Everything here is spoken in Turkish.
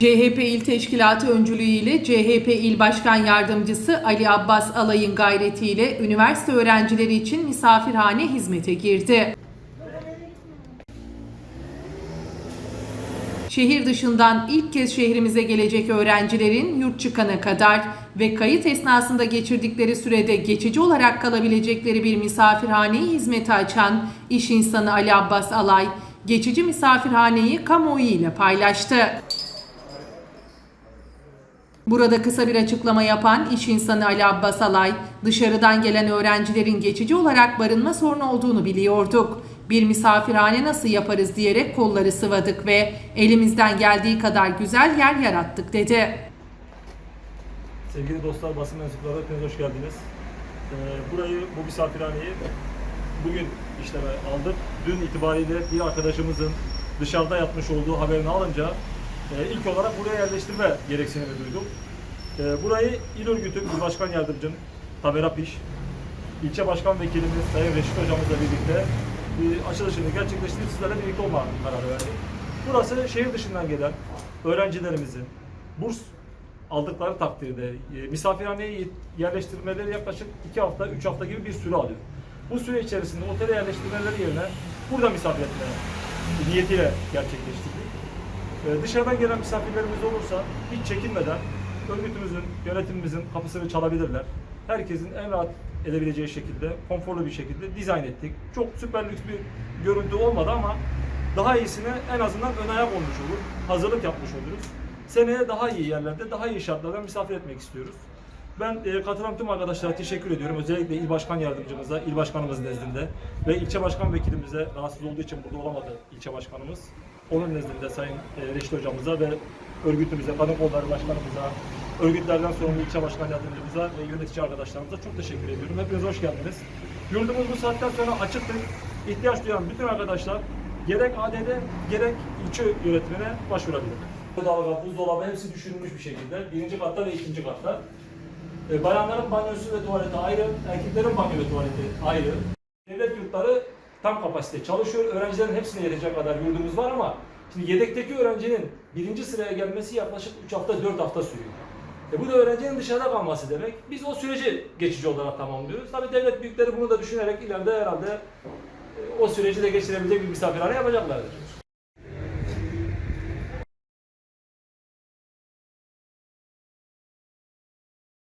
CHP İl Teşkilatı öncülüğüyle CHP İl Başkan Yardımcısı Ali Abbas Alay'ın gayretiyle üniversite öğrencileri için misafirhane hizmete girdi. Şehir dışından ilk kez şehrimize gelecek öğrencilerin yurt çıkana kadar ve kayıt esnasında geçirdikleri sürede geçici olarak kalabilecekleri bir misafirhaneyi hizmete açan iş insanı Ali Abbas Alay, geçici misafirhaneyi kamuoyu ile paylaştı. Burada kısa bir açıklama yapan iş insanı Ali Abbas Alay, dışarıdan gelen öğrencilerin geçici olarak barınma sorunu olduğunu biliyorduk. Bir misafirhane nasıl yaparız diyerek kolları sıvadık ve elimizden geldiği kadar güzel yer yarattık dedi. Sevgili dostlar, basın mensupları hepiniz hoş geldiniz. Ee, burayı, bu misafirhaneyi bugün işleme aldık. Dün itibariyle bir arkadaşımızın dışarıda yatmış olduğu haberini alınca e, ilk olarak buraya yerleştirme gereksinimi duyduk. E, burayı İl Örgütü İl Başkan Yardımcım Tamer Apiş, ilçe başkan vekilimiz Sayın Reşit Hocamızla birlikte bir açılışını gerçekleştirip sizlerle birlikte olma kararı verdik. Burası şehir dışından gelen öğrencilerimizin burs aldıkları takdirde e, misafirhaneye yerleştirmeleri yaklaşık 2 hafta, 3 hafta gibi bir süre alıyor. Bu süre içerisinde otele yerleştirmeleri yerine burada misafir etme niyetiyle gerçekleştirdik. E, dışarıdan gelen misafirlerimiz olursa hiç çekinmeden örgütümüzün, yönetimimizin kapısını çalabilirler. Herkesin en rahat edebileceği şekilde, konforlu bir şekilde dizayn ettik. Çok süper lüks bir görüntü olmadı ama daha iyisine en azından ön ayak olmuş olur. Hazırlık yapmış oluruz. Seneye daha iyi yerlerde, daha iyi şartlarda misafir etmek istiyoruz. Ben e, katılan tüm arkadaşlara teşekkür ediyorum. Özellikle il başkan yardımcımıza, il başkanımız nezdinde ve ilçe başkan vekilimize rahatsız olduğu için burada olamadı ilçe başkanımız. Onun nezdinde Sayın e, Reşit hocamıza ve örgütümüze, kadın kolları başkanımıza, örgütlerden sorumlu ilçe başkan yardımcımıza ve yönetici arkadaşlarımıza çok teşekkür ediyorum. Hepiniz hoş geldiniz. Yurdumuz bu saatten sonra açıktır. İhtiyaç duyan bütün arkadaşlar gerek ADD gerek ilçe yönetimine başvurabilir. Dalga, buzdolabı hepsi düşünülmüş bir şekilde. Birinci katta ve ikinci katta. E, bayanların banyosu ve tuvaleti ayrı, erkeklerin banyo ve tuvaleti ayrı. Devlet yurtları tam kapasite çalışıyor. Öğrencilerin hepsine yetecek kadar yurdumuz var ama şimdi yedekteki öğrencinin birinci sıraya gelmesi yaklaşık 3 hafta 4 hafta sürüyor. E bu da öğrencinin dışarıda kalması demek. Biz o süreci geçici olarak tamamlıyoruz. Tabii devlet büyükleri bunu da düşünerek ileride herhalde e, o süreci de geçirebilecek bir misafirhane yapacaklardır.